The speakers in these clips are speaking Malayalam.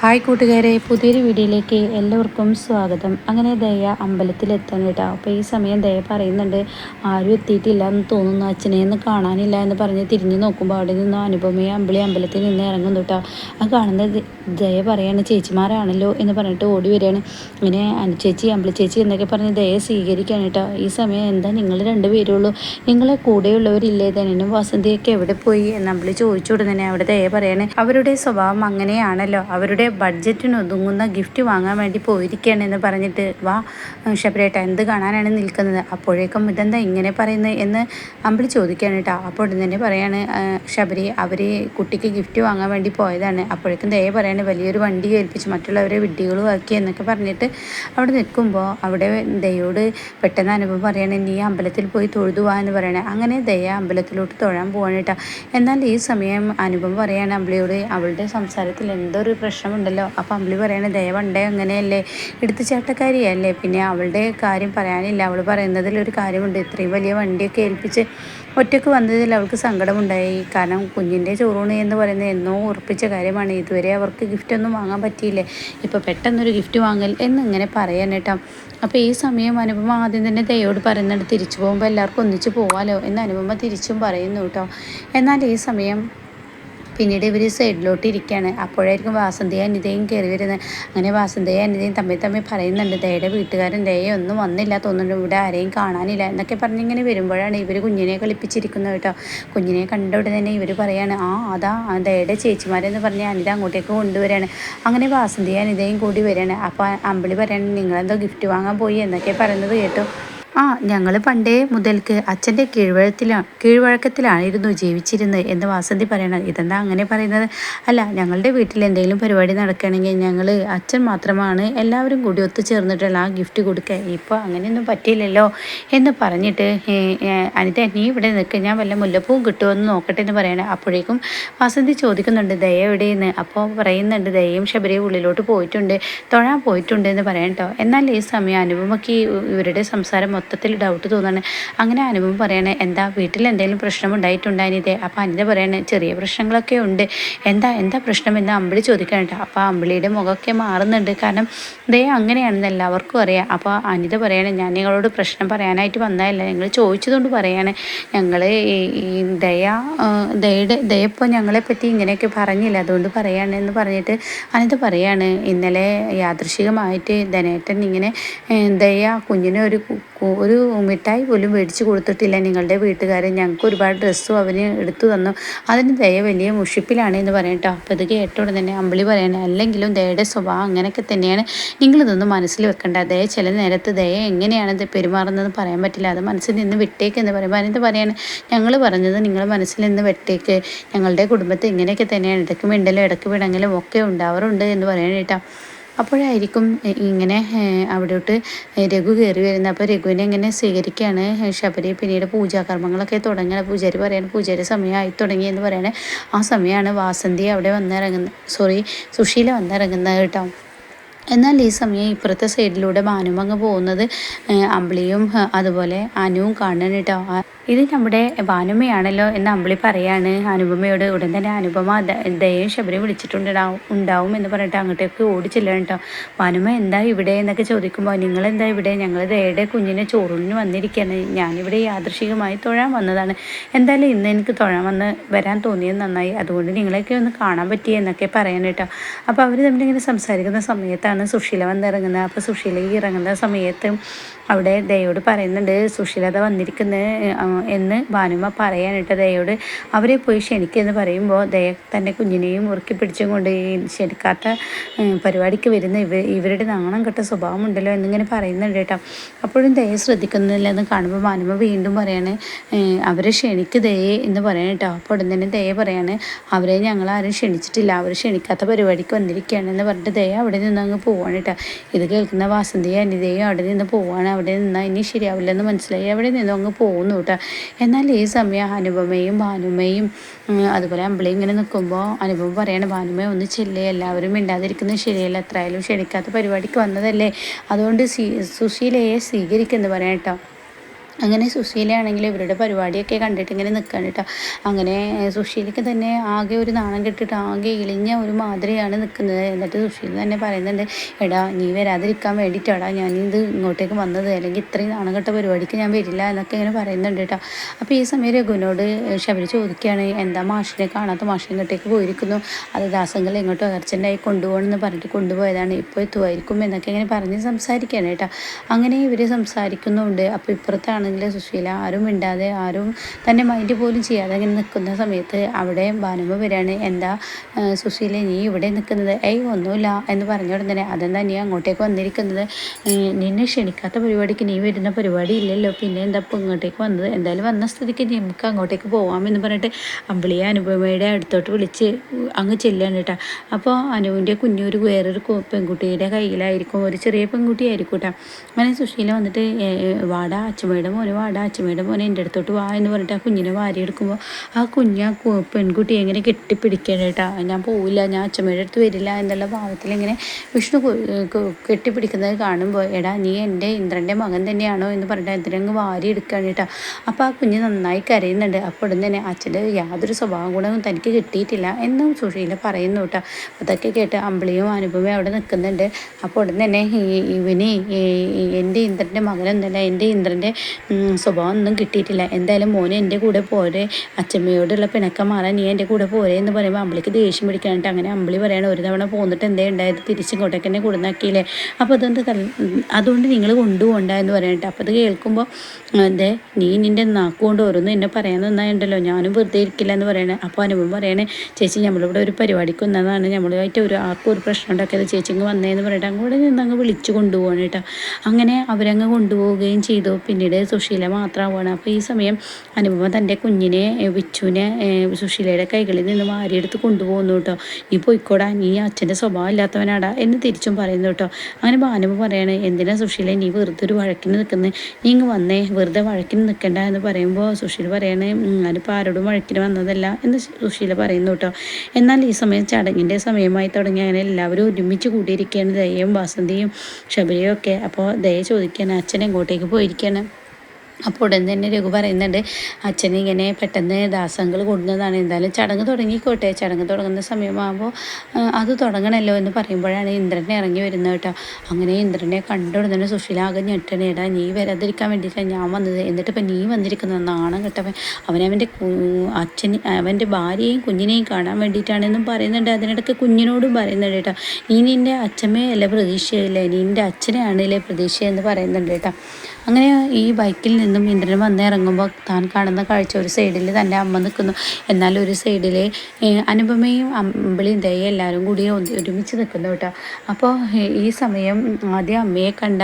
ഹായ് കൂട്ടുകാരെ പുതിയൊരു വീഡിയോയിലേക്ക് എല്ലാവർക്കും സ്വാഗതം. അങ്ങനെ ദയ അമ്പലത്തിലെത്താൻ കേട്ടോ. അപ്പോൾ ഈ സമയം ദയ പറയുന്നുണ്ട് ആരും എത്തിയിട്ടില്ല എന്ന് തോന്നുന്നു അച്ഛനെ ഒന്ന് കാണാനില്ല എന്ന് പറഞ്ഞ് തിരിഞ്ഞു നോക്കുമ്പോൾ അവിടെ നിന്ന് അനുപമയെ അമ്പളി അമ്പലത്തിൽ നിന്ന് ഇറങ്ങുന്നു കേട്ടോ. ആ കാണുന്ന ദയ പറയാണ് ചേച്ചിമാരാണല്ലോ എന്ന് പറഞ്ഞിട്ട് ഓടി വരികയാണ്. ഇങ്ങനെ അനുചേച്ചി അമ്പളി ചേച്ചി എന്നൊക്കെ പറഞ്ഞ് ദയ സ്വീകരിക്കുകയാണ് കേട്ടോ. ഈ സമയം എന്താ നിങ്ങൾ രണ്ടുപേരുള്ളൂ നിങ്ങളെ കൂടെയുള്ളവരില്ലേ? തന്നെ വസന്തിയൊക്കെ എവിടെ പോയി? എന്ന് അമ്പളി ചോദിച്ചു ഉടനെ അവിടെ ദയ പറയാണ് അവരുടെ സ്വഭാവം അങ്ങനെയാണല്ലോ. അവരുടെ ബഡ്ജറ്റിന് ഒതുങ്ങുന്ന ഗിഫ്റ്റ് വാങ്ങാൻ വേണ്ടി പോയിരിക്കുകയാണ് എന്ന് പറഞ്ഞിട്ട് വാ ഷബരേട്ട എന്ത് കാണാനാണ് നിൽക്കുന്നത്? അപ്പോഴേക്കും ഇതെന്താ ഇങ്ങനെ പറയുന്നത് എന്ന് അമ്പിളി ചോദിക്കുകയാണ് കേട്ടോ. അപ്പോൾ ഉടൻ തന്നെ പറയാണ് ശബരി അവർ കുട്ടിക്ക് ഗിഫ്റ്റ് വാങ്ങാൻ വേണ്ടി പോയതാണ്. അപ്പോഴേക്കും ദയ പറയാണ് വലിയൊരു വണ്ടി ഏൽപ്പിച്ച് മറ്റുള്ളവരെ വിഡ്ഡികളും ആക്കി എന്നൊക്കെ പറഞ്ഞിട്ട് അവിടെ നിൽക്കുമ്പോൾ അവിടെ ദയോട് പെട്ടെന്ന് അനുഭവം പറയണേ നീ അമ്പലത്തിൽ പോയി തൊഴുതു വാ എന്ന് പറയണേ. അങ്ങനെ ദയ അമ്പലത്തിലോട്ട് തൊഴാൻ പോവാണ് കേട്ടോ. എന്നാൽ ഈ സമയം അനുഭവം പറയാണ് അമ്പിളിയോട് അവളുടെ സംസാരത്തിൽ എന്തൊരു ഒരു പ്രശ്നമുണ്ടല്ലോ അപ്പം അമ്പിളി പറയണേ ദയവണ്ടേ അങ്ങനെയല്ലേ? ചേട്ടക്കാരിയല്ലേ. പിന്നെ അവളുടെ കാര്യം പറയാനില്ല. അവൾ പറയുന്നതിൽ ഒരു കാര്യമുണ്ട്. ഇത്രയും വലിയ വണ്ടിയൊക്കെ ഏൽപ്പിച്ച് ഒറ്റയ്ക്ക് വന്നതിൽ അവൾക്ക് സങ്കടമുണ്ടായി. കാരണം കുഞ്ഞിന്റെ ചോറൂണ് എന്ന് പറയുന്നത് എന്നോ ഉറപ്പിച്ച കാര്യമാണ്. ഇതുവരെ അവർക്ക് ഗിഫ്റ്റൊന്നും വാങ്ങാൻ പറ്റിയില്ലേ. ഇപ്പോൾ പെട്ടെന്നൊരു ഗിഫ്റ്റ് വാങ്ങൽ എന്നിങ്ങനെ പറയാൻ കേട്ടോ. അപ്പോൾ ഈ സമയം അനുപമ ആദ്യം തന്നെ ദയോട് പറയുന്നുണ്ട് തിരിച്ചു പോകുമ്പോൾ എല്ലാവർക്കും ഒന്നിച്ച് പോകാമല്ലോ എന്ന് അനുപമ തിരിച്ചും പറയുന്നു കേട്ടോ. എന്നാൽ ഈ സമയം പിന്നീട് ഇവർ സൈഡിലോട്ട് ഇരിക്കുകയാണ് അപ്പോഴായിരിക്കും വാസന്തയെ അനിതയും കയറി വരുന്നത്. അങ്ങനെ വാസന്തയെ അനിതയും തമ്മിൽ തമ്മിൽ പറയുന്നുണ്ട് ദയുടെ വീട്ടുകാരൻ ദയ ഒന്നും വന്നില്ല. തോന്നുന്നുണ്ട് ഇവിടെ ആരെയും കാണാനില്ല. എന്നൊക്കെ പറഞ്ഞിങ്ങനെ വരുമ്പോഴാണ് ഇവർ കുഞ്ഞിനെ കളിപ്പിച്ചിരിക്കുന്നത് കേട്ടോ. കുഞ്ഞിനെ കണ്ട ഉടനെ തന്നെ ഇവർ പറയാണ് ആ അതാ ദയുടെ ചേച്ചിമാരെന്ന് പറഞ്ഞ് അനിത അങ്ങോട്ടേക്ക് കൊണ്ടുവരികയാണ് അങ്ങനെ വാസന്തയെ അനിതയും കൂടി വരികയാണ് അപ്പോൾ അമ്പിളി പറയാണ് നിങ്ങളെന്തോ ഗിഫ്റ്റ് വാങ്ങാൻ പോയി എന്നൊക്കെ പറയുന്നത് കേട്ടു. ആ ഞങ്ങൾ പണ്ടേ മുതൽക്ക് അച്ഛന്റെ കീഴ്വഴത്തിലാണ് കീഴ്വഴക്കത്തിലായിരുന്നു ജീവിച്ചിരുന്നത് എന്ന് വാസന്തി പറയണത് ഇതെന്താ അങ്ങനെ പറയുന്നത്? അല്ല ഞങ്ങളുടെ വീട്ടിൽ എന്തെങ്കിലും പരിപാടി നടക്കുകയാണെങ്കിൽ ഞങ്ങൾ അച്ഛൻ മാത്രമാണ് എല്ലാവരും കൂടി ഒത്തുചേർന്നിട്ടുള്ള ആ ഗിഫ്റ്റ് കൊടുക്കുക ഇപ്പോൾ അങ്ങനെയൊന്നും പറ്റിയില്ലല്ലോ എന്ന് പറഞ്ഞിട്ട് അനിത നീ ഇവിടെ നിൽക്കുക ഞാൻ വല്ല മുല്ലപ്പൂവും കിട്ടുമെന്ന് നോക്കട്ടെ എന്ന് പറയണേ അപ്പോഴേക്കും വാസന്തി ചോദിക്കുന്നുണ്ട് ദയ എവിടെയെന്ന്? അപ്പോൾ പറയുന്നുണ്ട് ദയയും ശബരിയും ഉള്ളിലോട്ട് പോയിട്ടുണ്ട് തൊഴാൻ പോയിട്ടുണ്ട് എന്ന് പറയാം കേട്ടോ എന്നാൽ ഈ സമയം അനുപമയ്ക്ക് ഇവരുടെ സംസാരം മൊത്തത്തിൽ ഡൗട്ട് തോന്നുകയാണ് അങ്ങനെ അനുഭവം പറയണേ എന്താ വീട്ടിൽ എന്തെങ്കിലും പ്രശ്നം ഉണ്ടായിട്ടുണ്ടായിരുന്നേ അപ്പോൾ അനിത പറയണേ ചെറിയ പ്രശ്നങ്ങളൊക്കെ ഉണ്ട്. എന്താ എന്താ പ്രശ്നം? എന്ന് അമ്പിളി ചോദിക്കാനുണ്ട്. അപ്പോൾ അമ്പിളിയുടെ മുഖമൊക്കെ മാറുന്നുണ്ട്. കാരണം ദയ അങ്ങനെയാണെന്ന് എല്ലാവർക്കും അറിയാം. അപ്പോൾ അനിത പറയണേ ഞാൻ നിങ്ങളോട് പ്രശ്നം പറയാനായിട്ട് വന്നതല്ല. ഞങ്ങൾ ചോദിച്ചതുകൊണ്ട് പറയാണ്. ഞങ്ങൾ ഈ ദയ ദയയുടെ ദയ ഇപ്പോൾ ഞങ്ങളെ പറ്റി ഇങ്ങനെയൊക്കെ പറഞ്ഞില്ല. അതുകൊണ്ട് പറയാണെന്ന് പറഞ്ഞിട്ട് അനിത പറയാണ് ഇന്നലെ യാദൃശികമായിട്ട് ധനേട്ടൻ ഇങ്ങനെ ദയ കുഞ്ഞിനെ ഒരു ഒരു മിഠായി പോലും മേടിച്ച് കൊടുത്തിട്ടില്ല നിങ്ങളുടെ വീട്ടുകാരൻ. ഞങ്ങൾക്ക് ഒരുപാട് ഡ്രസ്സും അവന് എടുത്തു തന്നു. അതിന് ദയ വലിയ മുഷിപ്പിലാണ് എന്ന് പറയാം കേട്ടോ. അപ്പോൾ ഇത് കേട്ടോടെ തന്നെ അമ്പിളി പറയണേ അല്ലെങ്കിലും ദയയുടെ സ്വഭാവം അങ്ങനെയൊക്കെ തന്നെയാണ്. നിങ്ങളിതൊന്നും മനസ്സിൽ വെക്കണ്ട. ദയ ചില നേരത്ത് ദയ എങ്ങനെയാണ് ഇത് പെരുമാറുന്നതെന്ന് പറയാൻ പറ്റില്ല. അത് മനസ്സിൽ നിന്ന് വിട്ടേക്ക് എന്ന് പറയുമ്പോൾ അതിനെന്ത് പറയാണ്? ഞങ്ങൾ പറഞ്ഞത് നിങ്ങൾ മനസ്സിൽ നിന്ന് വിട്ടേക്ക്. ഞങ്ങളുടെ കുടുംബത്തെ ഇങ്ങനെയൊക്കെ തന്നെയാണ്. ഇടയ്ക്ക് മിണ്ടലും ഇടയ്ക്ക് വിടങ്ങലും ഒക്കെ ഉണ്ടാവാറുണ്ട് എന്ന് പറയണേട്ടോ അപ്പോഴായിരിക്കും ഇങ്ങനെ അവിടോട്ട് രഘു കയറി വരുന്നത്. അപ്പോൾ രഘുവിനെ ഇങ്ങനെ സ്വീകരിക്കുകയാണ് ശബരി പിന്നീട് പൂജാകർമ്മങ്ങളൊക്കെ തുടങ്ങുകയാണ് പൂജാരി പറയാണ് പൂജാരി സമയമായി തുടങ്ങി എന്ന് പറയണേ. ആ സമയമാണ് വാസന്തി അവിടെ വന്നിറങ്ങുന്നത്. സോറി സുശീല വന്നിറങ്ങുന്നത് കേട്ടോ. എന്നാൽ ഈ സമയം ഇപ്പുറത്തെ സൈഡിലൂടെ ഭാനുമങ്ങ് പോകുന്നത് അമ്പിളിയും അതുപോലെ അനുവും കാണണം കേട്ടോ. ഇത് നമ്മുടെ ഭാനുമയാണല്ലോ എന്ന് അമ്പിളി പറയാണ്. അനുപമയോട് ഉടൻ തന്നെ അനുപമ ദയയും ശബരി വിളിച്ചിട്ടുണ്ടാവും ഉണ്ടാവും എന്ന് പറഞ്ഞിട്ട് അങ്ങോട്ടേക്ക് ഓടി ചെല്ലണം കേട്ടോ വാനുമ എന്താ ഇവിടെ എന്നൊക്കെ ചോദിക്കുമ്പോൾ നിങ്ങൾ എന്താ ഇവിടെ? ഞങ്ങൾ ദയയുടെ കുഞ്ഞിനെ ചോറൂലിന് വന്നിരിക്കുകയാണ് ഞാനിവിടെ യാദൃശികമായി തൊഴാൻ വന്നതാണ്. എന്തായാലും ഇന്ന് എനിക്ക് തൊഴാൻ വന്ന് വരാൻ തോന്നിയത് നന്നായി. അതുകൊണ്ട് നിങ്ങളെയൊക്കെ ഒന്ന് കാണാൻ പറ്റി എന്നൊക്കെ പറയാൻ കേട്ടോ അപ്പോൾ അവർ തമ്മിലിങ്ങനെ സംസാരിക്കുന്ന സമയത്താണ് സുശീല വന്നിറങ്ങുന്നത്. അപ്പോൾ സുശീല ഇറങ്ങുന്ന സമയത്ത് അവിടെ ദയോട് പറയുന്നുണ്ട് സുശീലത വന്നിരിക്കുന്നത് എന്ന് ഭാനുമ പറയാനിട്ട് ദയോട് അവരെ പോയി ക്ഷണിക്കുമെന്ന് പറയുമ്പോൾ ദയ തന്റെ കുഞ്ഞിനെയും ഉറുക്കി പിടിച്ചും കൊണ്ട് ഈ ക്ഷണിക്കാത്ത പരിപാടിക്ക് വരുന്ന ഇവ ഇവരുടെ നാണം കെട്ട സ്വഭാവമുണ്ടല്ലോ എന്നിങ്ങനെ പറയുന്നുണ്ട് കേട്ടോ. അപ്പോഴും ദയ ശ്രദ്ധിക്കുന്നില്ല എന്ന് കാണുമ്പോൾ ഭാനുമ വീണ്ടും പറയാണ് അവരെ ക്ഷണിക്ക് ദയെ എന്ന് പറയണം കേട്ടോ. അപ്പോൾ ഉടൻ തന്നെ ദയ പറയാണ് അവരെ ഞങ്ങൾ ആരും ക്ഷണിച്ചിട്ടില്ല. അവർ ക്ഷണിക്കാത്ത പരിപാടിക്ക് വന്നിരിക്കുകയാണ് എന്ന് പറഞ്ഞിട്ട് ദയ അവിടെ നിന്ന് അങ്ങ് പോവാണ് കേട്ടോ. ഇത് കേൾക്കുന്ന വാസന്തിയും അനിതയും അവിടെ നിന്ന് പോവാണ്. അവിടെ നിന്നാൽ ഇനി ശരിയാവില്ലെന്ന് മനസ്സിലായി. അവിടെ നിന്നും അങ്ങ് പോകുന്നു കേട്ടോ. എന്നാൽ ഈ സമയം അനുപമയും ഭാനുമയും അതുപോലെ അമ്പിളി ഇങ്ങനെ നിൽക്കുമ്പോൾ അനുപമ പറയണം ഭാനുമ ഒന്ന് ചെല്ലേ എല്ലാവരും മിണ്ടാതിരിക്കുന്നത് ശരിയല്ല എത്രയായാലും ക്ഷണിക്കാത്ത പരിപാടിക്ക് വന്നതല്ലേ? അതുകൊണ്ട് സുശീലയെ സ്വീകരിക്കുന്നു പറയാം കേട്ടോ. അങ്ങനെ സുശീലയാണെങ്കിൽ ഇവരുടെ പരിപാടിയൊക്കെ കണ്ടിട്ട് ഇങ്ങനെ നിൽക്കാൻ കേട്ടോ അങ്ങനെ സുശീലയ്ക്ക് തന്നെ ആകെ ഒരു നാണം കെട്ടിട്ട് ആകെ ഇളിഞ്ഞ ഒരു മാതിരിയാണ് നിൽക്കുന്നത് എന്നിട്ട് സുശീല തന്നെ പറയുന്നുണ്ട് എടാ നീ വരാതിരിക്കാൻ വേണ്ടിയിട്ടാടാ ഞാനിത് ഇങ്ങോട്ടേക്ക് വന്നത്. അല്ലെങ്കിൽ ഇത്രയും നാണം കെട്ട പരിപാടിക്ക് ഞാൻ വരില്ല എന്നൊക്കെ ഇങ്ങനെ പറയുന്നുണ്ട് കേട്ടോ അപ്പോൾ ഈ സമയം രഘുവിനോട് ശബരി ചോദിക്കുകയാണ് എന്താ മാഷിനെ കാണാത്ത മാഷിനെ ഇങ്ങോട്ടേക്ക് പോയിരിക്കുന്നു? അത് ദാസങ്ങൾ ഇങ്ങോട്ട് അർച്ചന്റായി കൊണ്ടുപോകണമെന്ന് പറഞ്ഞിട്ട് കൊണ്ടുപോയതാണ്. ഇപ്പോൾ എത്തുമായിരിക്കും എന്നൊക്കെ ഇങ്ങനെ പറഞ്ഞ് സംസാരിക്കുകയാണ് കേട്ടോ അങ്ങനെ ഇവർ സംസാരിക്കുന്നുണ്ട്. അപ്പോൾ ഇപ്പുറത്താണ് ആണെങ്കിൽ സുശീല. ആരും മിണ്ടാതെ ആരും തന്റെ മൈൻഡ് പോലും ചെയ്യാതെ അങ്ങനെ നിൽക്കുന്ന സമയത്ത് അവിടെ ഭാനുമ വരികയാണ്. എന്താ സുശീല നീ ഇവിടെ നിൽക്കുന്നത്? ഏയ് ഒന്നുമില്ല എന്ന് പറഞ്ഞ ഉടനെ അതെന്താ നീ അങ്ങോട്ടേക്ക് വന്നിരിക്കുന്നത്? നിന്നെ ക്ഷണിക്കാത്ത പരിപാടിക്ക് നീ വരുന്ന പരിപാടി ഇല്ലല്ലോ. പിന്നെ എന്താ ഇപ്പോൾ ഇങ്ങോട്ടേക്ക് വന്നത്? എന്തായാലും വന്ന സ്ഥിതിക്ക് നമുക്ക് അങ്ങോട്ടേക്ക് പോകാമെന്ന് പറഞ്ഞിട്ട് അമ്പിളിയെ അനുപമയുടെ അടുത്തോട്ട് വിളിച്ച് അങ്ങ് ചെല്ലാണ് കേട്ടോ. അപ്പോൾ അനുവിന്റെ കുഞ്ഞൊരു വേറൊരു പെൺകുട്ടിയുടെ കയ്യിലായിരിക്കും. ഒരു ചെറിയ പെൺകുട്ടിയായിരിക്കും കേട്ടോ. അങ്ങനെ സുശീല വന്നിട്ട് വാടാ അച്ഛമ്മയുടെ മോനെ വാടാ അച്ഛമ്മയുടെ മോനെ എന്റെ അടുത്തോട്ട് വാ എന്ന് പറഞ്ഞിട്ട് ആ കുഞ്ഞിനെ വാരിയെടുക്കുമ്പോൾ ആ കുഞ്ഞ് ആ പെൺകുട്ടി എങ്ങനെ കെട്ടിപ്പിടിക്കണേട്ടാ ഞാൻ പോവില്ല ഞാൻ അച്ഛമ്മയുടെ അടുത്ത് വരില്ല എന്നുള്ള ഭാവത്തിൽ ഇങ്ങനെ വിഷ്ണു കെട്ടിപ്പിടിക്കുന്നത് കാണുമ്പോൾ എടാ നീ എന്റെ ഇന്ദ്രന്റെ മകൻ തന്നെയാണോ എന്ന് പറഞ്ഞിട്ട് ഇന്ദ്രൻ വാരി എടുക്കുകയാണ് കേട്ടോ. അപ്പോൾ ആ കുഞ്ഞ് നന്നായി കരയുന്നുണ്ട്. അപ്പോൾ തന്നെ അച്ഛന്റെ യാതൊരു സ്വഭാവം ഗുണവും തനിക്ക് കിട്ടിയിട്ടില്ല എന്നും സുഷീല പറയുന്നു കേട്ടോ. അതൊക്കെ കേട്ട് അമ്പിളിയും അനുപമയും അവിടെ നിൽക്കുന്നുണ്ട്. അപ്പോൾ ഉടൻ തന്നെ ഇവന് എന്റെ ഇന്ദ്രന്റെ മകനൊന്നല്ല എന്റെ ഇന്ദ്രന്റെ സ്വഭാവം ഒന്നും കിട്ടിയിട്ടില്ല. എന്തായാലും മോനെ എന്റെ കൂടെ പോരെ. അച്ഛമ്മയോടുള്ള പിണക്കം മാറാൻ നീ എന്റെ കൂടെ പോരെ എന്ന് പറയുമ്പോൾ അമ്പിളിക്ക് ദേഷ്യം പിടിക്കാനായിട്ട് അങ്ങനെ അമ്പിളി പറയണം ഒരു തവണ പോന്നിട്ട് എന്തേ ഉണ്ടായത്? തിരിച്ചിങ്ങോട്ടേക്ക് എന്നെ കൊടുന്നാക്കിയില്ലേ അപ്പോൾ അതെന്ത് അതുകൊണ്ട് നിങ്ങൾ കൊണ്ടുപോകണ്ട എന്ന് പറയട്ടെ അപ്പോൾ അത് കേൾക്കുമ്പോൾ അതെ നീ നിന്റെ നാക്കുകൊണ്ട് ഓരോന്നും എന്നെ പറയാൻ നന്നായിട്ടുണ്ടല്ലോ ഞാനും വെറുതെ ഇരിക്കില്ല എന്ന് പറയണേ. അപ്പോൾ അനുഭവം പറയണേ ചേച്ചി നമ്മളിവിടെ ഒരു പരിപാടിക്ക് വന്നതാണ്. നമ്മളുമായിട്ട് ഒരു ആർക്കും ഒരു പ്രശ്നം ഉണ്ടാക്കിയത് ചേച്ചി ഇങ്ങ് വന്നേന്ന് പറയട്ടെ. അങ്ങോട്ട് നിന്ന് അങ്ങ് വിളിച്ചു കൊണ്ടുപോകണം കേട്ടോ. അങ്ങനെ അവരങ്ങ് കൊണ്ടുപോവുകയും ചെയ്തു. പിന്നീട് സുശീല മാത്രമാവുകയാണ് അപ്പോൾ ഈ സമയം അനുപമ തന്റെ കുഞ്ഞിനെ വിച്ചുവിനെ സുശീലയുടെ കൈകളിൽ നിന്ന് വാരിയെടുത്ത് കൊണ്ടുപോകുന്നു കേട്ടോ. നീ പോയിക്കോടാ നീ അച്ഛന്റെ സ്വഭാവം ഇല്ലാത്തവനാടാ എന്ന് തിരിച്ചും പറയുന്നു കേട്ടോ. അങ്ങനെ ഭാനുമ പറയാണ് എന്തിനാ സുശീല നീ വെറുതെ ഒരു വഴക്കിന് നിൽക്കുന്നത് നീ ഇങ്ങ് വന്നേ വെറുതെ വഴക്കിന് നിൽക്കണ്ട എന്ന് പറയുമ്പോൾ സുശീല പറയാണ് ഞാനിപ്പോൾ ആരോടും വഴക്കിന് വന്നതല്ല എന്ന് സുശീല പറയുന്നു കേട്ടോ. എന്നാൽ ഈ സമയം ചടങ്ങിന്റെ സമയമായി തുടങ്ങി. അങ്ങനെ എല്ലാവരും ഒരുമിച്ച് കൂടിയിരിക്കുകയാണ് ദയയും വാസന്തിയും ശബരിയും ഒക്കെ. അപ്പോൾ ദയ ചോദിക്കുകയാണ് അച്ഛൻ എങ്ങോട്ടേക്ക് പോയിരിക്കുകയാണ്? അപ്പോൾ ഉടൻ തന്നെ രഘു പറയുന്നുണ്ട് അച്ഛൻ ഇങ്ങനെ പെട്ടെന്ന് ദാസങ്ങൾ കൊടുക്കുന്നതാണ് എന്തായാലും ചടങ്ങ് തുടങ്ങിക്കോട്ടെ. ചടങ്ങ് തുടങ്ങുന്ന സമയമാകുമ്പോൾ അത് തുടങ്ങണമല്ലോ എന്ന് പറയുമ്പോഴാണ് ഇന്ദ്രനെ ഇറങ്ങി വരുന്നത് കേട്ടോ. അങ്ങനെ ഇന്ദ്രനെ കണ്ടുടനെ സുശീലാകെ ഞെട്ടണേടാ നീ വരാതിരിക്കാൻ വേണ്ടിയിട്ടാണ് ഞാൻ വന്നത്. എന്നിട്ട് ഇപ്പം നീ വന്നിരിക്കുന്നത്? നാണം കേട്ടവൻ. അവനവന്റെ അച്ഛൻ അവന്റെ ഭാര്യയും കുഞ്ഞിനെയും കാണാൻ വേണ്ടിയിട്ടാണെന്നും പറയുന്നുണ്ട്. അതിനിടയ്ക്ക് കുഞ്ഞിനോടും പറയുന്നുണ്ട് കേട്ടോ. നീ നിന്റെ അച്ഛമ്മയല്ല പ്രതീക്ഷയില്ലേ? നിന്റെ അച്ഛനെയാണല്ലേ പ്രതീക്ഷ എന്ന് പറയുന്നുണ്ട് കേട്ടോ. അങ്ങനെ ഈ ബൈക്കിൽ നിന്നും ഇന്ദ്രൻ വന്ന് ഇറങ്ങുമ്പോൾ താൻ കാണുന്ന കാഴ്ച ഒരു സൈഡിൽ തന്റെ അമ്മ നിൽക്കുന്നു. എന്നാൽ ഒരു സൈഡിൽ അനുപമയും അമ്പിളിയും ദയ എല്ലാവരും കൂടി ഒരുമിച്ച് നിൽക്കുന്നു കേട്ടോ. അപ്പോൾ ഈ സമയം ആദ്യം അമ്മയെ കണ്ട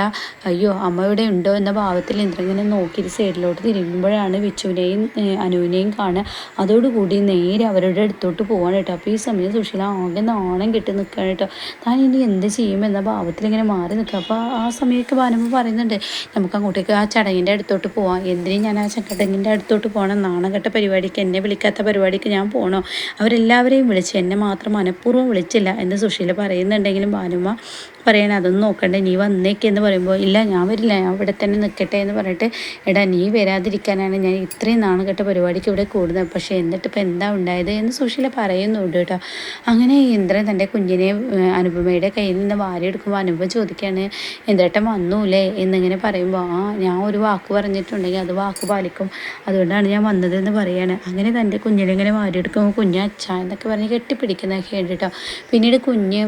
അയ്യോ അമ്മ ഇവിടെ ഉണ്ടോ എന്ന ഭാവത്തിൽ ഇന്ദ്രൻ ഇങ്ങനെ നോക്കി സൈഡിലോട്ട് തിരിയുമ്പോഴാണ് വിച്ചുവിനെയും അനുവിനെയും കാണുക. അതോടുകൂടി നേരെ അവരുടെ അടുത്തോട്ട് പോവാണ് കേട്ടോ. അപ്പോൾ ഈ സമയം സുശീല ആകെ നാണം കെട്ടി നിൽക്കുകയാണ് കേട്ടോ. താൻ ഇനി എന്ത് ചെയ്യുമെന്ന ഭാവത്തിൽ ഇങ്ങനെ മാറി നിൽക്കുക. അപ്പോൾ ആ സമയമൊക്കെ ഭാനുമ്പോൾ പറയുന്നുണ്ട് നമുക്ക് അങ്ങോട്ടേക്ക് ആ ചടങ്ങിന്റെ അടുത്തോട്ട് പോവാം. എന്തിനും ഞാൻ ആ ചക്കട്ടങ്ങിന്റെ അടുത്തോട്ട് പോകണം നാണകെട്ട പരിപാടിക്ക് എന്നെ വിളിക്കാത്ത പരിപാടിക്ക് ഞാൻ പോകണോ അവരെല്ലാവരെയും വിളിച്ച് എന്നെ മാത്രം മനഃപൂർവം വിളിച്ചില്ല എന്ന് സുശീല പറയുന്നുണ്ടെങ്കിലും ഭാനുമ്മ പറയണേ അതൊന്നും നോക്കണ്ട. നീ വന്നേക്ക് എന്ന് പറയുമ്പോൾ ഇല്ല ഞാൻ വരില്ല. ഞാൻ ഇവിടെ തന്നെ നിൽക്കട്ടെ എന്ന് പറഞ്ഞിട്ട് എടാ നീ വരാതിരിക്കാനാണ് ഞാൻ ഇത്രയും നാണുകെട്ട പരിപാടിക്ക് ഇവിടെ കൂടുന്നത്. പക്ഷേ എന്നിട്ട് ഇപ്പം എന്താ ഉണ്ടായത്? എന്ന് സുശീല പറയുന്നുണ്ട് കേട്ടോ. അങ്ങനെ ഇന്ദ്രൻ തന്റെ കുഞ്ഞിനെ അനുപമയുടെ കയ്യിൽ നിന്ന് വാരിയെടുക്കുമ്പോൾ അനുപമ ചോദിക്കുകയാണ് ഇന്ദ്രേട്ടൻ വന്നൂലേ? എന്നിങ്ങനെ പറയുമ്പോൾ ആ ഞാൻ ഒരു വാക്ക് പറഞ്ഞിട്ടുണ്ടെങ്കിൽ അത് വാക്ക് പാലിക്കും. അതുകൊണ്ടാണ് ഞാൻ വന്നതെന്ന് പറയാണ്. അങ്ങനെ തന്റെ കുഞ്ഞിനെ ഇങ്ങനെ വാരിയെടുക്കുമ്പോൾ കുഞ്ഞ് അച്ഛ എന്നൊക്കെ പറഞ്ഞ് കെട്ടിപ്പിടിക്കുന്നതൊക്കെ ഉണ്ട് കേട്ടോ പിന്നീട് കുഞ്ഞ്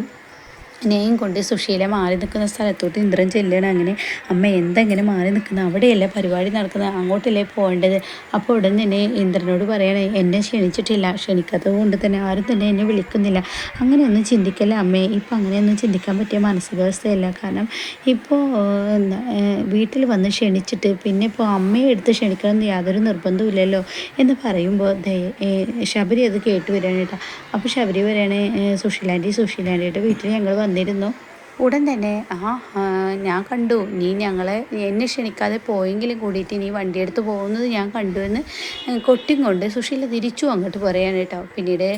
നെയ്യും കൊണ്ട് സുശീല മാറി നിൽക്കുന്ന സ്ഥലത്തോട്ട് ഇന്ദ്രൻ ചെല്ലണം അങ്ങനെ അമ്മ എന്തെങ്ങനെ മാറി നിൽക്കുന്ന? അവിടെയല്ലേ പരിപാടി നടക്കുന്നത്? അങ്ങോട്ടല്ലേ പോകേണ്ടത്? അപ്പോൾ ഉടൻ തന്നെ ഇന്ദ്രനോട് പറയണേ എന്നെ ക്ഷണിച്ചിട്ടില്ല. ക്ഷണിക്കാത്തത് കൊണ്ട് തന്നെ ആരും തന്നെ എന്നെ വിളിക്കുന്നില്ല. അങ്ങനെയൊന്നും ചിന്തിക്കല്ല അമ്മേ? ഇപ്പം അങ്ങനെയൊന്നും ചിന്തിക്കാൻ പറ്റിയ മാനസികാവസ്ഥയല്ല. കാരണം ഇപ്പോൾ വീട്ടിൽ വന്ന് ക്ഷണിച്ചിട്ട് പിന്നെ ഇപ്പോൾ അമ്മയെ എടുത്ത് ക്ഷണിക്കണം യാതൊരു നിർബന്ധമില്ലല്ലോ എന്ന് പറയുമ്പോൾ ശബരി അത് കേട്ട് വരികയാണ് കേട്ടോ. അപ്പോൾ ശബരി വരാണേ സുശീലാന്റി സുശീലാന്റിയുടെ വീട്ടിൽ ഞങ്ങൾ വന്നിരുന്നു. ഉടൻ തന്നെ ആ ഞാൻ കണ്ടു. നീ ഞങ്ങളെ എന്നെ ക്ഷണിക്കാതെ പോയെങ്കിലും കൂടിയിട്ട് നീ വണ്ടിയെടുത്ത് പോകുന്നത് ഞാൻ കണ്ടു എന്ന് കൊട്ടിയും കൊണ്ട് സുശീല തിരിച്ചു അങ്ങോട്ട് പറയാണ് കേട്ടോ. പിന്നീട്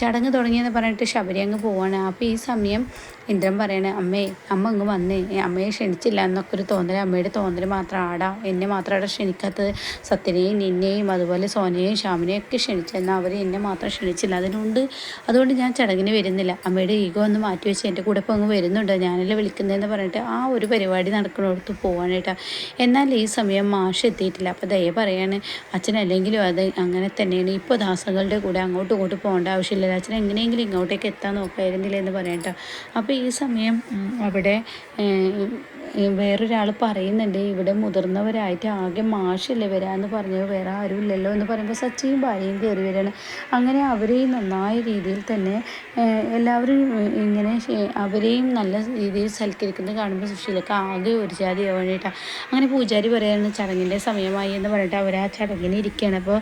ചടങ്ങ് തുടങ്ങിയെന്ന് പറഞ്ഞിട്ട് ശബരി അങ്ങ് പോവാണ്. അപ്പോൾ ഈ സമയം ഇന്ദ്രൻ പറയണ അമ്മേ അമ്മ അങ്ങ് വന്നേ. അമ്മയെ ക്ഷണിച്ചില്ല എന്നൊക്കെ ഒരു തോന്നൽ അമ്മയുടെ തോന്നൽ മാത്രം ആടാ എന്നെ മാത്രം അവിടെ ക്ഷണിക്കാത്തത്. സത്യനെയും നിന്നെയും അതുപോലെ സോനയെയും ശ്യാമിനെയും ഒക്കെ ക്ഷണിച്ചു. എന്നാൽ അവർ എന്നെ മാത്രം ക്ഷണിച്ചില്ല. അതിനുകൊണ്ട് അതുകൊണ്ട് ഞാൻ ചടങ്ങിന് വരുന്നില്ല. അമ്മയുടെ ഈഗോ ഒന്ന് മാറ്റി വെച്ച് എന്റെ കൂടെ ഇപ്പോൾ അങ്ങ് വരുന്നുണ്ട്. ഞാനല്ലേ വിളിക്കുന്നതെന്ന് പറഞ്ഞിട്ട് ആ ഒരു പരിപാടി നടക്കുന്നിടത്ത് പോകാനായിട്ടാണ് എന്നാൽ ഈ സമയം മാഷ് എത്തിയിട്ടില്ല. അപ്പോൾ ദയ പറയാണ് അച്ഛൻ അല്ലെങ്കിലും അത് അങ്ങനെ തന്നെയാണ്. ഇപ്പോൾ ദാസങ്ങളുടെ കൂടെ അങ്ങോട്ടും ഇങ്ങോട്ടും പോകേണ്ട ആവശ്യമില്ല. അച്ഛൻ എങ്ങനെയെങ്കിലും ഇങ്ങോട്ടേക്ക് എത്താൻ നോക്കായിരുന്നില്ല എന്ന് പറയട്ടോ. അപ്പോൾ ഈ സമയം അവിടെ വേറൊരാൾ പറയുന്നുണ്ട് ഇവിടെ മുതിർന്നവരായിട്ട് ആകെ മാഷല്ലേ വരാമെന്ന് പറഞ്ഞത് വേറെ ആരും ഇല്ലല്ലോ എന്ന് പറയുമ്പോൾ സച്ചിയും ഭാര്യയും കയറി വരികയാണ് അങ്ങനെ അവരെയും നന്നായ രീതിയിൽ തന്നെ എല്ലാവരും ഇങ്ങനെ അവരെയും നല്ല രീതിയിൽ സൽക്കരിക്കുന്നത് കാണുമ്പോൾ സുശീലക്ക് ആകെ ഒരു ജാതി വേണ്ടിയിട്ടാണ് അങ്ങനെ പൂജാരി പറയാണ് ചടങ്ങിന്റെ സമയമായി എന്ന് പറഞ്ഞിട്ട് അവർ ആ ചടങ്ങിന് ഇരിക്കുകയാണ് അപ്പോൾ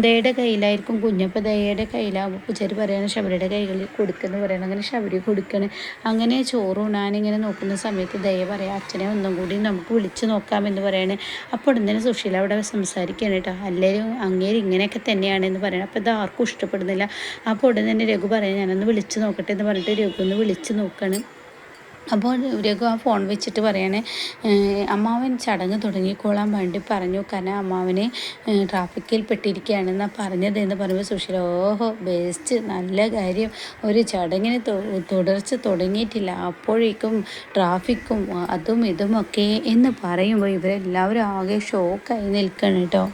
ദയയുടെ കയ്യിലായിരിക്കും കുഞ്ഞപ്പോൾ ദയയുടെ കയ്യിലാകുമ്പോൾ പൂജാരി പറയാണ് ശബരിയുടെ കൈകളിൽ കൊടുക്കുന്നു പറയണം. അങ്ങനെ ശബരി കൊടുക്കണം. അങ്ങനെ ചോറ് ഉണാനിങ്ങനെ നോക്കുന്ന സമയത്ത് ദയ പറയാം അച്ഛനെ ഒന്നും കൂടി നമുക്ക് വിളിച്ച് നോക്കാമെന്ന് പറയണേ. അപ്പോൾ ഉടൻ തന്നെ സുശീല അവിടെ സംസാരിക്കുകയാണ് കേട്ടോ. അല്ലേലും അങ്ങേര് ഇങ്ങനെയൊക്കെ തന്നെയാണെന്ന് പറയണം. അപ്പോൾ ഇത് ആർക്കും ഇഷ്ടപ്പെടുന്നില്ല. അപ്പോൾ ഉടൻ തന്നെ രഘു പറയാം ഞാനൊന്ന് വിളിച്ച് നോക്കട്ടെ എന്ന് പറഞ്ഞിട്ട് രഘു ഒന്ന് വിളിച്ച് നോക്കുകയാണ് അപ്പോൾ രഘു ആ ഫോൺ വെച്ചിട്ട് പറയണേ "ഏഹ് അമ്മാവൻ ചടങ്ങ് തുടങ്ങിക്കോളാൻ വേണ്ടി പറഞ്ഞു. കാരണം അമ്മാവനെ ട്രാഫിക്കിൽ പെട്ടിരിക്കുകയാണെന്നാണ് പറഞ്ഞത് എന്ന് പറയുമ്പോൾ സുശീല ഓഹോ ബെസ്റ്റ് നല്ല കാര്യം. ഒരു ചടങ്ങിന് തുടർച്ച തുടങ്ങിയിട്ടില്ല. അപ്പോഴേക്കും ട്രാഫിക്കും അതും ഇതുമൊക്കെ എന്ന് പറയുമ്പോൾ ഇവരെല്ലാവരും ആകെ ഷോക്കായി നിൽക്കണം കേട്ടോ.